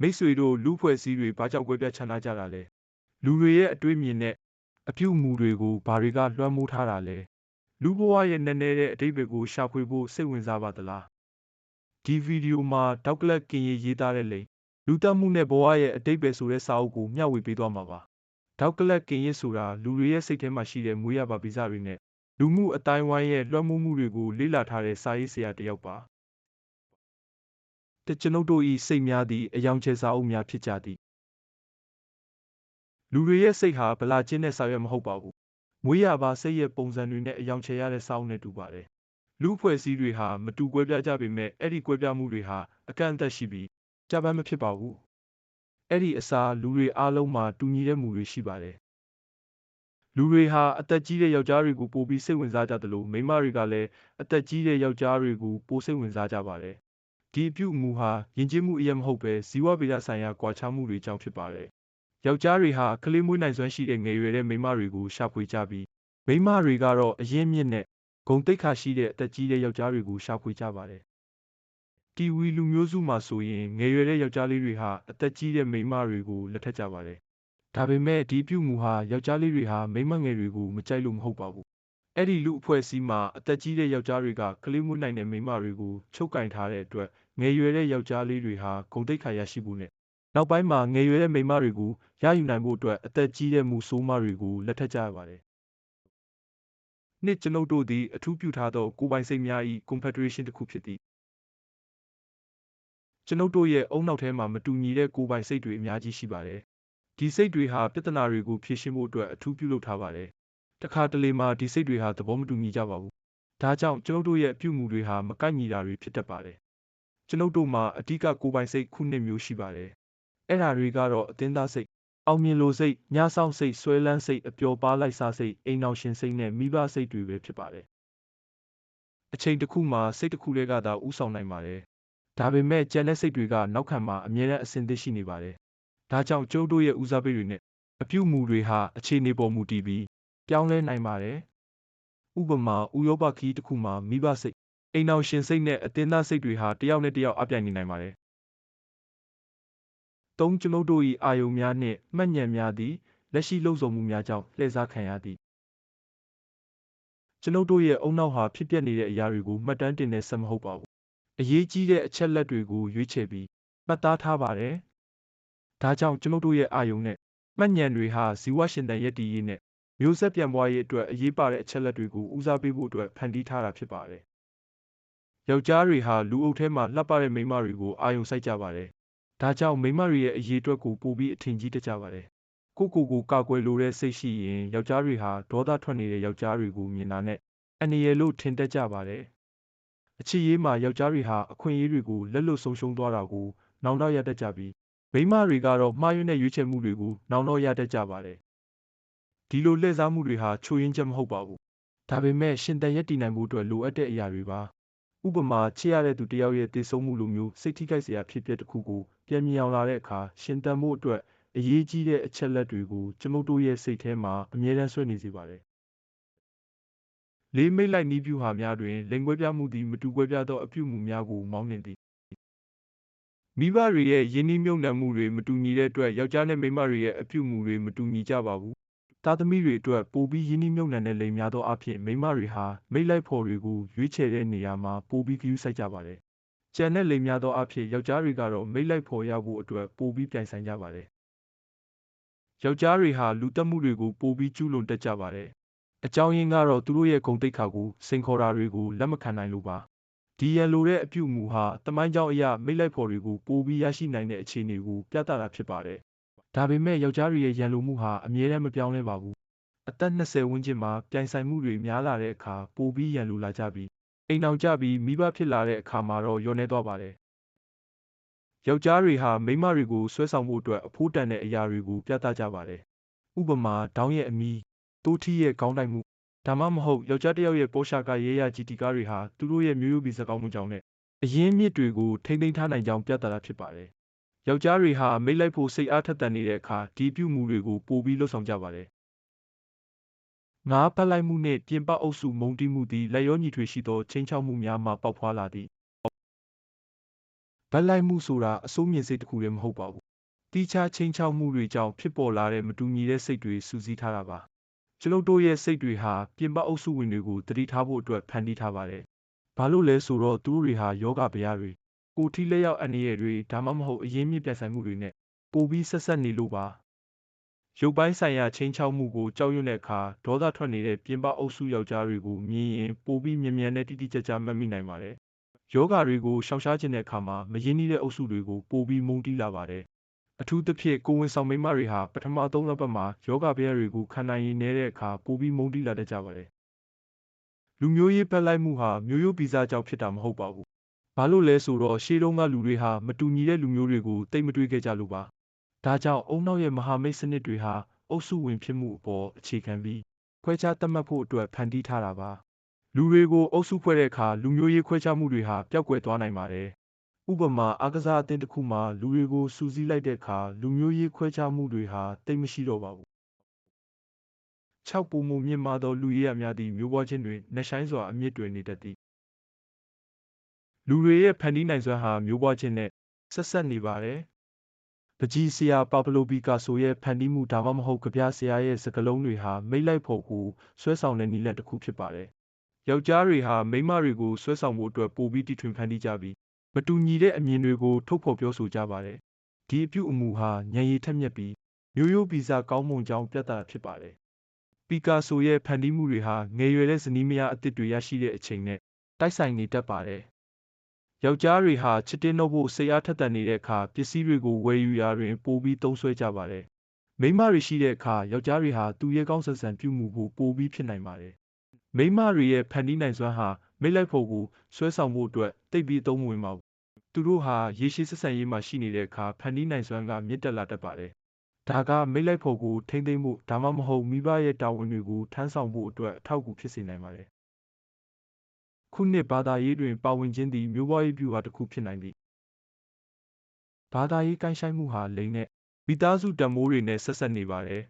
မိတ်ဆွေတို့လူဖွဲ့စည်းတွေဘာကြောင့်ကွဲပြားခြားနားကြတာလဲလူတွေရဲ့အတွေးမြင်နဲ့အပြုအမူတွေကိုဘာတွေကလွှမ်းမိုးထားတာလဲလူဘဝရဲ့နက်နဲတဲ့အတိတ်တွေကိုရှာဖွေဖို့စိတ်ဝင်စားပါသလားဒီဗီဒီယိုမှာဒေါက်ကလက်ကင်ရေးရေးသားတဲ့လိမ်လူတက်မှုနဲ့ဘဝရဲ့အတိတ်ပဲဆိုတဲ့စာအုပ်ကိုမျှဝေပေးသွားမှာပါဒေါက်ကလက်ကင်ရေးဆိုတာလူတွေရဲ့စိတ်ထဲမှာရှိတဲ့မွေးရပါပိစတွေနဲ့လူမှုအတိုင်းဝိုင်းရဲ့လွှမ်းမိုးမှုတွေကိုလေ့လာထားတဲ့စာရေးဆရာတစ်ယောက်ပါ တကျွန်ုပ်တို့ဤစိတ်များသည်အယောင်ချဲစာအုပ်များဖြစ်ကြသည်လူတွေရဲ့စိတ်ဟာဗလာချင်းတဲ့စာရွက်မဟုတ်ပါဘူးမွေးရပါစိတ်ရဲ့ပုံစံတွေနဲ့အယောင်ချဲရတဲ့စာအုပ်နဲ့တူပါတယ်လူအဖွဲ့အစည်းတွေဟာမတူကွဲပြားကြပေမဲ့အဲ့ဒီကွဲပြားမှုတွေဟာအကန့်အသတ်ရှိပြီးကြပန်းမဖြစ်ပါဘူးအဲ့ဒီအစားလူတွေအားလုံးမှာတူညီတဲ့မူတွေရှိပါတယ်လူတွေဟာအသက်ကြီးတဲ့ယောက်ျားတွေကိုပိုပြီးစိတ်ဝင်စားကြတယ်လို့မိန်းမတွေကလည်းအသက်ကြီးတဲ့ယောက်ျားတွေကိုပိုစိတ်ဝင်စားကြပါတယ် ဒီအပြုအမူဟာ ယဉ်ကျေးမှုအရက်မဟုတ်ပဲဇီဝဗေဒဆိုင်ရာကွာခြားမှုတွေကြောင့်ဖြစ်ပါတယ် ယောက်ျားတွေဟာ ကလေးမွေးနိုင်စွမ်းရှိတဲ့ ငယ်ရွယ်တဲ့မိန်းမတွေကို ရှာဖွေကြပြီး မိန်းမတွေကတော့ အရင်းမြစ်နဲ့ ဂုံတိတ်ခါရှိတဲ့ အသက်ကြီးတဲ့ ယောက်ျားတွေကို ရှာဖွေကြပါတယ် တီဝီလူမျိုးစုမှာဆိုရင် ငယ်ရွယ်တဲ့ ယောက်ျားလေးတွေဟာ အသက်ကြီးတဲ့ မိန်းမတွေကို လက်ထပ်ကြပါတယ် ဒါပေမဲ့ ဒီပြုမူဟာ ယောက်ျားလေးတွေဟာ မိန်းမငယ်တွေကို မကြိုက်လို့မဟုတ်ပါဘူး အဲ့ဒီလူအဖွဲ့အစည်းမှာအသက်ကြီးတဲ့ယောက်ျားတွေကကလေးမွေးနိုင်တဲ့မိန်းမတွေကိုချုပ်ကင်ထားတဲ့အတွက်ငယ်ရွယ်တဲ့ယောက်ျားလေးတွေဟာဂုံတိတ်ခါရရှိဖို့နဲ့နောက်ပိုင်းမှာငယ်ရွယ်တဲ့မိန်းမတွေကိုရယူနိုင်ဖို့အတွက်အသက်ကြီးတဲ့မူဆိုးမတွေကိုလက်ထပ်ကြရပါတယ်။နှစ်ကျွန်ုပ်တို့သည်အထူးပြုထားသောကိုယ်ပိုင်စိတ်များ၏ကွန်ဖက်ဒရေးရှင်းတစ်ခုဖြစ်သည်။ကျွန်ုပ်တို့ရဲ့အုံနောက်ထဲမှာမတူညီတဲ့ကိုယ်ပိုင်စိတ်တွေအများကြီးရှိပါတယ်။ဒီစိတ်တွေဟာပြဿနာတွေကိုဖြေရှင်းဖို့အတွက်အထူးပြုလုပ်ထားပါတယ်။ တခါတလေမှာဒီစိတ်တွေဟာသဘောမတူညီကြပါဘူး။ဒါကြောင့်ကျွန်ုပ်တို့ရဲ့အပြုအမူတွေဟာမကိုက်ညီတာတွေဖြစ်တတ်ပါတယ်။ကျွန်ုပ်တို့မှာအဓိကကိုယ်ပိုင်စိတ်ခုနှစ်မျိုးရှိပါတယ်။အဲ့ဓာတွေကတော့အတင်းသားစိတ်အောင်မြင်လိုစိတ်ညဆောင်စိတ်ဆွဲလန်းစိတ်အပျော်ပါးလိုက်စားစိတ်အိမ်အောင်ရှင်စိတ်နဲ့မိဘစိတ်တွေပဲဖြစ်ပါတယ်။အချိန်တစ်ခုမှာစိတ်တစ်ခုတည်းကသာဥဆောင်နိုင်ပါတယ်။ဒါပေမဲ့ကြံတဲ့စိတ်တွေကနောက်ခံမှာအမြဲတမ်းအစဉ်သစ်ရှိနေပါတယ်။ဒါကြောင့်ကျုပ်တို့ရဲ့ဦးစားပေးတွေနဲ့အပြုအမူတွေဟာအခြေအနေပေါ်မူတည်ပြီး ပြောင်းလဲနိုင်ပါတယ်။ဥပမာဥရောပခီးတစ်ခုမှာမိဘစိတ်အိမ်အောင်ရှင်စိတ်နဲ့အတင်းသားစိတ်တွေဟာတယောက်နဲ့တယောက်အပြိုင်နေနိုင်ပါတယ်။သုံးကျွန်ုပ်တို့၏အာယုံများနှင့်မှတ်ဉာဏ်များသည်လက်ရှိလှုပ်ဆောင်မှုများကြောင့်လှည့်စားခံရသည်ကျွန်ုပ်တို့ရဲ့အုံနောက်ဟာဖြစ်ပျက်နေတဲ့အရာတွေကိုမှတ်တမ်းတင်တဲ့စက်မဟုတ်ပါဘူး။အရေးကြီးတဲ့အချက်လက်တွေကိုရွေးချယ်ပြီးမှတ်သားထားပါတယ်။ဒါကြောင့်ကျွန်ုပ်တို့ရဲ့အာယုံနဲ့မှတ်ဉာဏ်တွေဟာဇီဝရှင်တန်ရက်တည်ရေးနဲ့ မျိုးဆက်ပြန်ပွားရေးအတွက်အရေးပါတဲ့အချက်လက်တွေကိုဦးစားပေးဖို့အတွက်ဖန်တီးထားတာဖြစ်ပါတယ်။ယောက်ျားတွေဟာလူအုပ်ထဲမှာလှပတဲ့မိန်းမတွေကိုအာယုံစိုက်ကြပါတယ်။ဒါကြောင့်မိန်းမတွေရဲ့အရေးအတွက်ကိုပိုပြီးအထင်ကြီးတတ်ကြပါတယ်။ကိုကိုကိုကာကွယ်လိုတဲ့စိတ်ရှိရင်ယောက်ျားတွေဟာဒေါသထွက်နေတဲ့ယောက်ျားတွေကိုမြင်တာနဲ့အန္တရာယ်လို့ထင်တတ်ကြပါတယ်။အချစ်ရေးမှာယောက်ျားတွေဟာအခွင့်အရေးတွေကိုလက်လွတ်ဆုံးရှုံးသွားတာကိုနောင်တရတတ်ကြပြီးမိန်းမတွေကတော့မှားယွင်းတဲ့ရွေးချယ်မှုတွေကိုနောင်တော့ရတတ်ကြပါတယ်။ ဒီလိုလှည့်စားမှုတွေဟာချိုးယွင်းချက်မဟုတ်ပါဘူး။ဒါပေမဲ့ရှင်တန်ရက်တည်နိုင်မှုအတွက်လိုအပ်တဲ့အရာတွေပါ။ဥပမာချစ်ရတဲ့သူတစ်ယောက်ရဲ့တည်ဆုံမှုလိုမျိုးစိတ်ထိခိုက်စရာဖြစ်ပျက်တစ်ခုကိုပြန်မြင်အောင်လာတဲ့အခါရှင်တန်မှုအတွက်အရေးကြီးတဲ့အချက်လက်တွေကိုကျွန်ုပ်တို့ရဲ့စိတ်ထဲမှာအမြဲတမ်းဆွဲနေစေပါတယ်။လေးမိတ်လိုက်နီးပြူဟာများတွင်လိမ်ကွဲပြားမှုသည်မတူကွဲပြားသောအပြုအမူများကိုမောင်းနှင်သည်မိဘတွေရဲ့ယင်းနှိမ့်မြုပ်နှံမှုတွေမတူညီတဲ့အတွက်ယောက်ျားနဲ့မိန်းမတွေရဲ့အပြုအမူတွေမတူညီကြပါဘူး။ သားသမီးတွေအတွက်ပိုပြီးယင်းနှိမ့်မြုပ်နှံတဲ့လိမ်များသောအဖြစ်မိန်းမတွေဟာမိတ်လိုက်ဖော်တွေကိုရွေးချယ်တဲ့နေရာမှာပိုပြီးဂရုစိုက်ကြပါတယ်။ကြံတဲ့လိမ်များသောအဖြစ်ယောက်ျားတွေကတော့မိတ်လိုက်ဖော်ရဖို့အတွက်ပိုပြီးပြိုင်ဆိုင်ကြပါတယ်။ယောက်ျားတွေဟာလူတက်မှုတွေကိုပိုပြီးကျူးလွန်တတ်ကြပါတယ်။အကြောင်းရင်းကတော့သူတို့ရဲ့ဂုဏ်သိက္ခာကိုစိန်ခေါ်တာတွေကိုလက်မခံနိုင်လို့ပါဒီရန်လိုတဲ့အပြုအမူဟာတမိုင်းကြောင်းအရမိတ်လိုက်ဖော်တွေကိုပိုပြီးရရှိနိုင်တဲ့အခြေအနေကိုပြသတာဖြစ်ပါတယ်။ ဒါပေမဲ့ယောက်ျားတွေရဲ့ရန်လိုမှုဟာအမြဲတမ်းမပြောင်းလဲပါဘူး။အသက်20ဝန်းကျင်မှာပြိုင်ဆိုင်မှုတွေများလာတဲ့အခါပိုပြီးရန်လိုလာကြပြီးအိမ်အောင်ကြပြီးမိဘဖြစ်လာတဲ့အခါမှာတော့လျော့နေသွားပါတယ်။ယောက်ျားတွေဟာမိန်းမတွေကိုဆွဲဆောင်ဖို့အတွက်အဖိုးတန်တဲ့အရာတွေကိုပြသကြပါတယ်။ဥပမာဒေါင်းရဲ့အမီတိုးထီးရဲ့ခေါင်းတိုင်မှုဒါမှမဟုတ်ယောက်ျားတစ်ယောက်ရဲ့ပေါ်ရှာကရဲရဂျီတီကားတွေဟာသူတို့ရဲ့မျိုးရိုးဗီဇကောင်းမှုကြောင့်နဲ့အရင်းမြစ်တွေကိုထိမ့်သိမ်းထားနိုင်ကြောင်းပြသတာဖြစ်ပါတယ်။ ယောက်ျားတွေဟာမိတ်လိုက်ဖို့စိတ်အားထက်သန်နေတဲ့အခါဒီပြုမှုတွေကိုပိုပြီးလှုပ်ဆောင်ကြပါတယ်။ငါးဖက်လိုက်မှုနှင့်ပြင်ပအုပ်စုမုံတီးမှုသည်လက်ရောညီထွေရှိသောချင်းချောက်မှုများမှပေါက်ဖွာလာသည်ဗတ်လိုက်မှုဆိုတာအစိုးမြင်စိတ်တစ်ခုလည်းမဟုတ်ပါဘူး။တီးခြားချင်းချောက်မှုတွေကြောင့်ဖြစ်ပေါ်လာတဲ့မတူညီတဲ့စိတ်တွေစူးစီးထားတာပါ။ကျွန်ုပ်တို့ရဲ့စိတ်တွေဟာပြင်ပအုပ်စုဝင်တွေကိုတတိထားဖို့အတွက်ဖန်တီးထားပါတယ်။ဘာလို့လဲဆိုတော့သူတို့တွေဟာယောဂဗျာတွေ ကိုယ်ထိလက်ရောက်အနေရတွေဒါမှမဟုတ်အရင်းမြစ်ပြဆိုင်မှုတွေနဲ့ပိုပြီးဆက်ဆက်နေလို့ပါ။ရုပ်ပိုင်းဆိုင်ရာချင်းချောက်မှုကိုကြောက်ရွံ့တဲ့အခါဒေါသထွက်နေတဲ့ပြင်ပအုပ်စုယောက်ျားတွေကိုမြင်ရင်ပိုပြီးမြင်မြန်နဲ့တိတိကျကျမှတ်မိနိုင်ပါတယ်။ယောဂတွေကိုရှောင်ရှားခြင်းတဲ့အခါမှာမရင်းနှီးတဲ့အုပ်စုတွေကိုပိုပြီးမုန်းတီးလာပါတယ်။အထူးသဖြင့်ကိုယ်ဝန်ဆောင်မိန်းမတွေဟာပထမသုံးလပတ်မှာယောဂဗျာတွေကိုခံနိုင်ရည်နေတဲ့အခါပိုပြီးမုန်းတီးလာတတ်ကြပါတယ်။လူမျိုးရေးပတ်လိုက်မှုဟာမျိုးရိုးဗီဇကြောင့်ဖြစ်တာမဟုတ်ပါဘူး။ ဘာလို့လဲဆိုတော့ရှေးတုန်းကလူတွေဟာမတူညီတဲ့လူမျိုးတွေကိုတိတ်မတွေ့ခဲ့ကြလို့ပါ။ဒါကြောင့်အုံနောက်ရဲ့မဟာမိတ်စနစ်တွေဟာအုပ်စုဝင်ဖြစ်မှုအပေါ်အခြေခံပြီးခွဲခြားသတ်မှတ်ဖို့အတွက်ဖန်တီးထားတာပါ။လူတွေကိုအုပ်စုဖွဲ့တဲ့အခါလူမျိုးရေးခွဲခြားမှုတွေဟာပျောက်ကွယ်သွားနိုင်ပါတယ်။ဥပမာအားကစားအသင်းတစ်ခုမှာလူတွေကိုစူးစီးလိုက်တဲ့အခါလူမျိုးရေးခွဲခြားမှုတွေဟာတိတ်မရှိတော့ပါဘူး။၆ပုံမမြင့်မာသောလူရည်ရများသည့်မျိုးပွားခြင်းတွင်နှဆိုင်စွာအမြင့်တွင်နေတတ်သည်။ လူတွေရဲ့ဖန်တီးနိုင်စွမ်းဟာမျိုးပွားခြင်းနဲ့ဆက်ဆက်နေပါတယ်။ပကြီးဆရာပါဘလိုပီကာဆိုရဲ့ဖန်တီးမှုဒါမှမဟုတ်ကဗျာဆရာရဲ့စကားလုံးတွေဟာမိတ်လိုက်ဖို့ကိုဆွဲဆောင်တဲ့နည်းလမ်းတစ်ခုဖြစ်ပါတယ်။ယောက်ျားတွေဟာမိန်းမတွေကိုဆွဲဆောင်ဖို့အတွက်ပိုပြီးတီထွင်ဖန်တီးကြပြီးမတူညီတဲ့အမြင်တွေကိုထုတ်ဖော်ပြောဆိုကြပါတယ်။ဒီအပြုအမူဟာဉာဏ်ရည်ထက်မြက်ပြီးမျိုးရိုးဗီဇကောင်းမွန်ကြောင်းပြသဖြစ်ပါတယ်။ပီကာဆိုရဲ့ဖန်တီးမှုတွေဟာငယ်ရွယ်တဲ့ဇနီးမယားအသစ်တွေရရှိတဲ့အချိန်နဲ့တိုက်ဆိုင်နေတတ်ပါတယ်။ ယောက်ျားတွေဟာချစ်တင်းတော့ဖို့စိတ်အားထက်သန်နေတဲ့အခါပစ္စည်းတွေကိုဝယ်ယူရာတွင်ပိုပြီးသုံးစွဲကြပါတယ်။မိန်းမတွေရှိတဲ့အခါယောက်ျားတွေဟာသူရဲကောင်းဆက်ဆံပြုမှုဖို့ပိုပြီးဖြစ်နိုင်ပါတယ်။မိန်းမတွေရဲ့ဖန်တီးနိုင်စွမ်းဟာမိတ်လိုက်ဖို့ကိုဆွဲဆောင်ဖို့အတွက်တိတ်ပြီးသုံးမဝင်ပါဘူး။သူတို့ဟာရေရှည်ဆက်ဆံရေးမှာရှိနေတဲ့အခါဖန်တီးနိုင်စွမ်းကမြင့်တက်လာတတ်ပါတယ်။ဒါကမိတ်လိုက်ဖို့ကိုထိမ့်သိမ့်မှုဒါမှမဟုတ်မိဘရဲ့တာဝန်တွေကိုထမ်းဆောင်ဖို့အတွက်အထောက်အကူဖြစ်စေနိုင်ပါတယ်။ ခုနှစ်ဘာသာရေးတွင် ပါဝင်ခြင်းသည် မျိုးပွားရေးပြုဟာတစ်ခုဖြစ်နိုင်သည်။ဘာသာရေးကိုင်းဆိုင်မှုဟာ လိန်နဲ့ မိသားစုတံမိုးတွေနဲ့ ဆက်ဆက်နေပါတယ်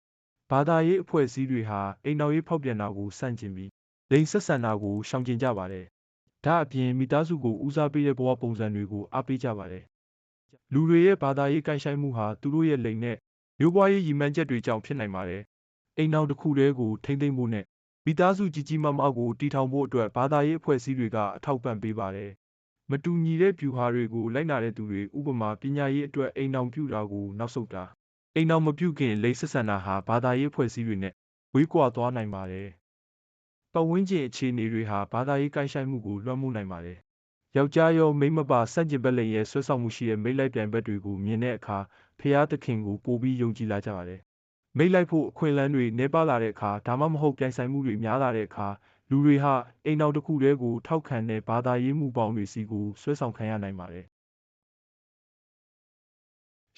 ။ဘာသာရေးအဖွဲ့အစည်းတွေဟာ အိမ်တော်ရေးဖောက်ပြန်တာကိုစန့်ကျင်ပြီး လိန်ဆက်ဆံတာကို ရှောင်ကျဉ်ကြပါတယ်။ဒါအပြင် မိသားစုကိုဦးစားပေးတဲ့ဘဝပုံစံတွေကို အားပေးကြပါတယ်။လူတွေရဲ့ဘာသာရေးကိုင်းဆိုင်မှုဟာ သူတို့ရဲ့လိန်နဲ့မျိုးပွားရေးရည်မှန်းချက်တွေကြောင့်ဖြစ်နိုင်ပါတယ်။အိမ်တော်တစ်ခုတည်းကို ထိမ့်သိမ့်ဖို့နဲ့ မိသားစုကြီးကြီးမားမားကိုတည်ထောင်ဖို့အတွက်ဘာသာရေးအဖွဲ့အစည်းတွေကအထောက်ပံ့ပေးပါတယ်။မတူညီတဲ့ဗျူဟာတွေကိုလိုက်နာတဲ့သူတွေဥပမာပညာရေးအတွက်အိမ်တော်ပြုတာကိုနောက်ဆုတ်တာအိမ်တော်မပြုခင်လိန်ဆက်ဆံတာဟာဘာသာရေးအဖွဲ့အစည်းတွေနဲ့ဝေးကွာသွားနိုင်ပါတယ်။ပတ်ဝန်းကျင်အခြေအနေတွေဟာဘာသာရေးကိုင်းဆိုင်မှုကိုလွှမ်းမိုးနိုင်ပါတယ်။ယောက်ျားရောမိန်းမပါစန့်ကျင်ဘက်လည်းရဲ့ဆွဲဆောင်မှုရှိတဲ့မိတ်လိုက်ပြိုင်ဘက်တွေကိုမြင်တဲ့အခါဖျားသခင်ကိုပိုပြီးယုံကြည်လာကြပါတယ်။ မိတ်လိုက်ဖို့အခွင့်အလမ်းတွေနှဲပါလာတဲ့အခါဒါမှမဟုတ်ပြိုင်ဆိုင်မှုတွေများလာတဲ့အခါလူတွေဟာအိမ်တော်တစ်ခုတည်းကိုထောက်ခံတဲ့ဘာသာရေးမှုပေါင်းတွေစီကိုဆွဲဆောင်ခံရနိုင်ပါတယ်။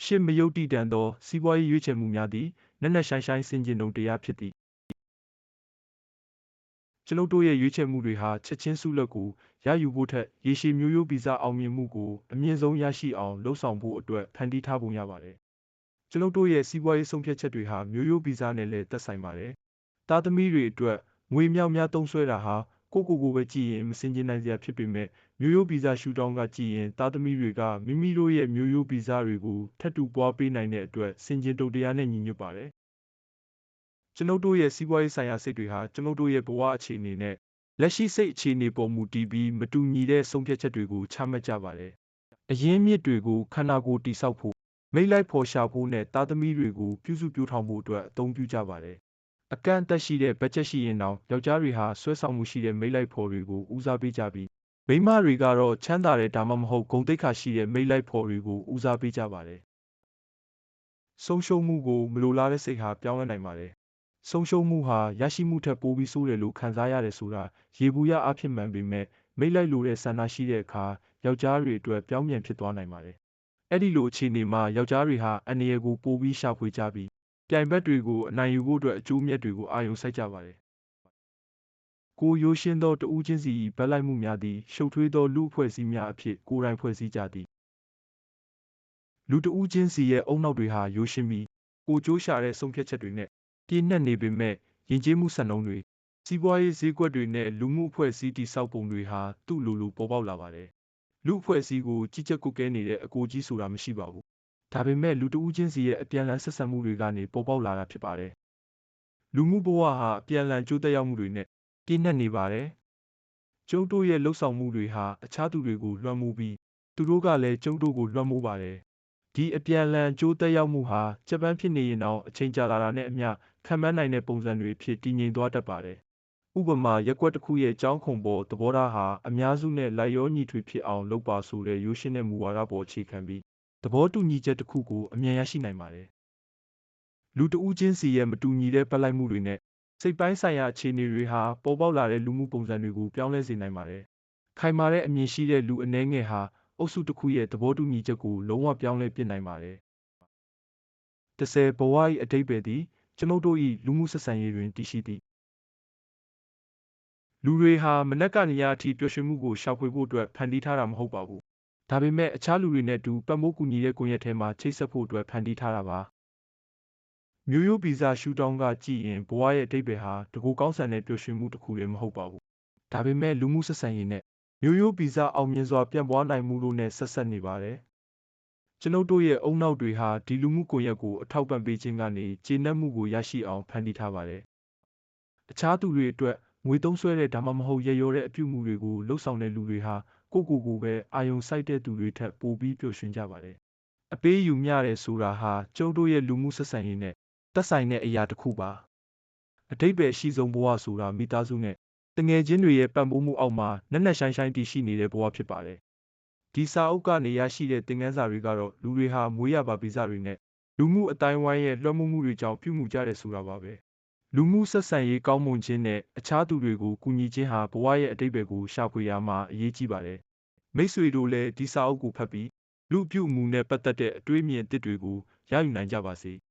ရှစ်မယုတ်တိတန်သောစီးပွားရေးရွေးချယ်မှုများသည်နက်နက်ရှိုင်းရှိုင်းစင်ကျင်တုံတရားဖြစ်သည်ကျွန်ုပ်တို့ရဲ့ရွေးချယ်မှုတွေဟာချက်ချင်းစုလက်ကိုရယူဖို့ထက်ရေရှည်မျိုးရိုးဗီဇအောင်မြင်မှုကိုအမြင့်ဆုံးရရှိအောင်လှုံ့ဆော်ဖို့အတွက်ဖန်တီးထားပုံရပါတယ်။ ကျွန်ုပ်တို့ရဲ့စီးပွားရေးဆုံးဖြတ်ချက်တွေဟာမျိုးရိုးဗီဇနဲ့လည်းသက်ဆိုင်ပါတယ်။သားသမီးတွေအတွက်ငွေမြောက်များသုံးစွဲတာဟာကိုကိုကိုပဲကြည့်ရင်မစင်ကျင်နိုင်စရာဖြစ်ပေမဲ့မျိုးရိုးဗီဇရှူတောင်းကကြည့်ရင်သားသမီးတွေကမိမိတို့ရဲ့မျိုးရိုးဗီဇတွေကိုထပ်တူပွားပေးနိုင်တဲ့အတွက်စင်ကျင်တုတ်တရားနဲ့ညီညွတ်ပါတယ်ကျွန်ုပ်တို့ရဲ့စီးပွားရေးဆိုင်ရာစိတ်တွေဟာကျွန်ုပ်တို့ရဲ့ဘဝအခြေအနေနဲ့လက်ရှိစိတ်အခြေအနေပေါ်မူတည်ပြီးမတူညီတဲ့ဆုံးဖြတ်ချက်တွေကိုချမှတ်ကြပါတယ်။အရင်းမြစ်တွေကိုခန္ဓာကိုယ်တိဆောက်ဖို့ မိတ်လိုက်ဖော်ရှာဖို့နဲ့သားသမီးတွေကိုပြုစုပြောင်းထောင်ဖို့အတွက်အသုံးပြုကြပါတယ်။အကန့်အသတ်ရှိတဲ့ဘတ်ဂျက်ရှိရင်တောင်ယောက်ျားတွေဟာဆွဲဆောင်မှုရှိတဲ့မိတ်လိုက်ဖော်တွေကိုဦးစားပေးကြပြီးမိန်းမတွေကတော့ချမ်းသာတဲ့ဒါမှမဟုတ်ဂုဏ်သိက္ခာရှိတဲ့မိတ်လိုက်ဖော်တွေကိုဦးစားပေးကြပါတယ်။ဆုံးရှုံးမှုကိုမလိုလားတဲ့စိတ်ဟာပြောင်းလဲနိုင်ပါတယ်ဆုံးရှုံးမှုဟာရရှိမှုထက်ပိုပြီးဆိုးတယ်လို့ခံစားရတယ်ဆိုတာရေဘူးရအဖြစ်မှန်ပေမဲ့မိတ်လိုက်လိုတဲ့ဆန္ဒရှိတဲ့အခါယောက်ျားတွေအတွက်ပြောင်းပြန်ဖြစ်သွားနိုင်ပါတယ်။ အဲ့ဒီလိုအခြေအနေမှာယောက်ျားတွေဟာအနေရကိုပိုပြီးရှာဖွေကြပြီးပြိုင်ဘက်တွေကိုအနိုင်ယူဖို့အတွက်အကျိုးမြတ်တွေကိုအာရုံစိုက်ကြပါတယ်။ကိုရိုးရှင်းသောတဦးချင်းစီဗတ်လိုက်မှုများသည်ရှုပ်ထွေးသောလူအဖွဲ့အစည်းများအဖြစ်ကိုယ်တိုင်ဖွဲ့စည်းကြသည်။လူတဦးချင်းစီရဲ့အုံနောက်တွေဟာရိုးရှင်းပြီးကိုကြိုးရှာတဲ့ဆုံးဖြတ်ချက်တွေနဲ့ပြည့်နှက်နေပေမဲ့ယဉ်ကျေးမှုစံနှုန်းတွေစီးပွားရေးဈေးကွက်တွေနဲ့လူမှုအဖွဲ့အစည်းတည်ဆောက်ပုံတွေဟာသူ့လိုလိုပေါ်ပေါက်လာပါတယ် လူအဖွဲ့အစည်းကိုကြီးကြပ်ကွပ်ကဲနေတဲ့အကိုကြီးဆိုတာမရှိပါဘူးဒါပေမဲ့လူတဦးချင်းစီရဲ့အပြန်အလှန်ဆက်ဆံမှုတွေကနေပေါ်ပေါက်လာတာဖြစ်ပါတယ်လူမှုဘဝဟာအပြန်အလှန်ကြိုးတက်ရောက်မှုတွေနဲ့ပြည့်နှက်နေပါတယ်ကျုပ်တို့ရဲ့လှုပ်ဆောင်မှုတွေဟာအခြားသူတွေကိုလွှမ်းမိုးပြီးသူတို့ကလည်းကျုပ်တို့ကိုလွှမ်းမိုးပါတယ်ဒီအပြန်အလှန်ကြိုးတက်ရောက်မှုဟာဂျပန်ဖြစ်နေရင်တော့အချိန်ကြာလာတာနဲ့အမျှခံမှန်းနိုင်တဲ့ပုံစံတွေဖြစ်တည်ငြိမ်သွားတတ်ပါတယ် ဥပမာရက်ကွက်တစ်ခုရဲ့ကြောင်းခုံပေါ်သဘောထားဟာအများစုနဲ့လိုက်ရောညီထွေဖြစ်အောင်လုပ်ပါဆိုတဲ့ရိုးရှင်းတဲ့မူဝါဒပေါ်အခြေခံပြီးသဘောတူညီချက်တစ်ခုကိုအမြန်ရရှိနိုင်ပါတယ်လူတဦးချင်းစီရဲ့မတူညီတဲ့ပတ်လိုက်မှုတွေနဲ့စိတ်ပိုင်းဆိုင်ရာအခြေအနေတွေဟာပေါ်ပေါက်လာတဲ့လူမှုပုံစံတွေကိုပြောင်းလဲစေနိုင်ပါတယ်ခိုင်မာတဲ့အမြင်ရှိတဲ့လူအနည်းငယ်ဟာအုပ်စုတစ်ခုရဲ့သဘောတူညီချက်ကိုလုံးဝပြောင်းလဲပြစ်နိုင်ပါတယ်30ဘဝ၏အတိတ်ပဲသည်ကျွန်ုပ်တို့၏လူမှုဆက်ဆံရေးတွင်တည်ရှိသည် လူတွေဟာမနက်ကနေညအထိပျော်ရွှင်မှုကိုရှာဖွေဖို့အတွက်ဖန်တီးထားတာမဟုတ်ပါဘူး။ဒါပေမဲ့အခြားလူတွေနဲ့အတူပတ်မိုးကူညီတဲ့ကွန်ရက်ထဲမှာချိတ်ဆက်ဖို့အတွက်ဖန်တီးထားတာပါ။မျိုးရိုးဗီဇရှူတောင်းကကြည့်ရင်ဘဝရဲ့အတိတ်ပဲဟာတကူကောင်းဆန်တဲ့ပျော်ရွှင်မှုတစ်ခုလည်းမဟုတ်ပါဘူး။ဒါပေမဲ့လူမှုဆက်ဆံရေးနဲ့မျိုးရိုးဗီဇအောင်မြင်စွာပြန့်ပွားနိုင်မှုလို့နဲ့ဆက်ဆက်နေပါတယ်။ကျွန်ုပ်တို့ရဲ့အုံနောက်တွေဟာဒီလူမှုကွန်ရက်ကိုအထောက်ပံ့ပေးခြင်းကနေကျေနပ်မှုကိုရရှိအောင်ဖန်တီးထားပါတယ်။အခြားသူတွေအတွက် ငွေသုံးစွဲတဲ့ဒါမှမဟုတ်ရရောတဲ့အပြုအမူတွေကိုလှုပ်ဆောင်တဲ့လူတွေဟာကိုယ့်ကိုယ်ကိုပဲအာယုံစိုက်တဲ့သူတွေထက်ပိုပြီးပျော်ရွှင်ကြပါတယ်။အပေးယူမျှတယ်ဆိုတာဟာကျုပ်တို့ရဲ့လူမှုဆက်ဆံရေးနဲ့သက်ဆိုင်တဲ့အရာတစ်ခုပါ။အတိတ်ပဲရှိဆုံးဘဝဆိုတာမိသားစုနဲ့တငယ်ချင်းတွေရဲ့ပံ့ပိုးမှုအောက်မှာနက်နက်ရှိုင်းရှိုင်းတည်ရှိနေတဲ့ဘဝဖြစ်ပါတယ်။ဒီစာအုပ်ကနေရရှိတဲ့သင်ခန်းစာတွေကတော့လူတွေဟာမွေးရပါဗီဇတွေနဲ့လူမှုအတိုင်းဝိုင်းရဲ့လွှမ်းမိုးမှုတွေကြောင့်ပြုမှုကြတယ်ဆိုတာပါပဲ။ လူမှုဆက်ဆံရေးကောင်းမွန်ခြင်းနဲ့အခြားသူတွေကိုကူညီခြင်းဟာဘဝရဲ့အတိတ်ပဲကိုရှာဖွေရမှာအရေးကြီးပါတယ်။မိတ်ဆွေတို့လည်းဒီစာအုပ်ကိုဖတ်ပြီးလူပြုမှုနဲ့ပတ်သက်တဲ့အတွေးအမြင်အသစ်တွေကိုရယူနိုင်ကြပါစေ။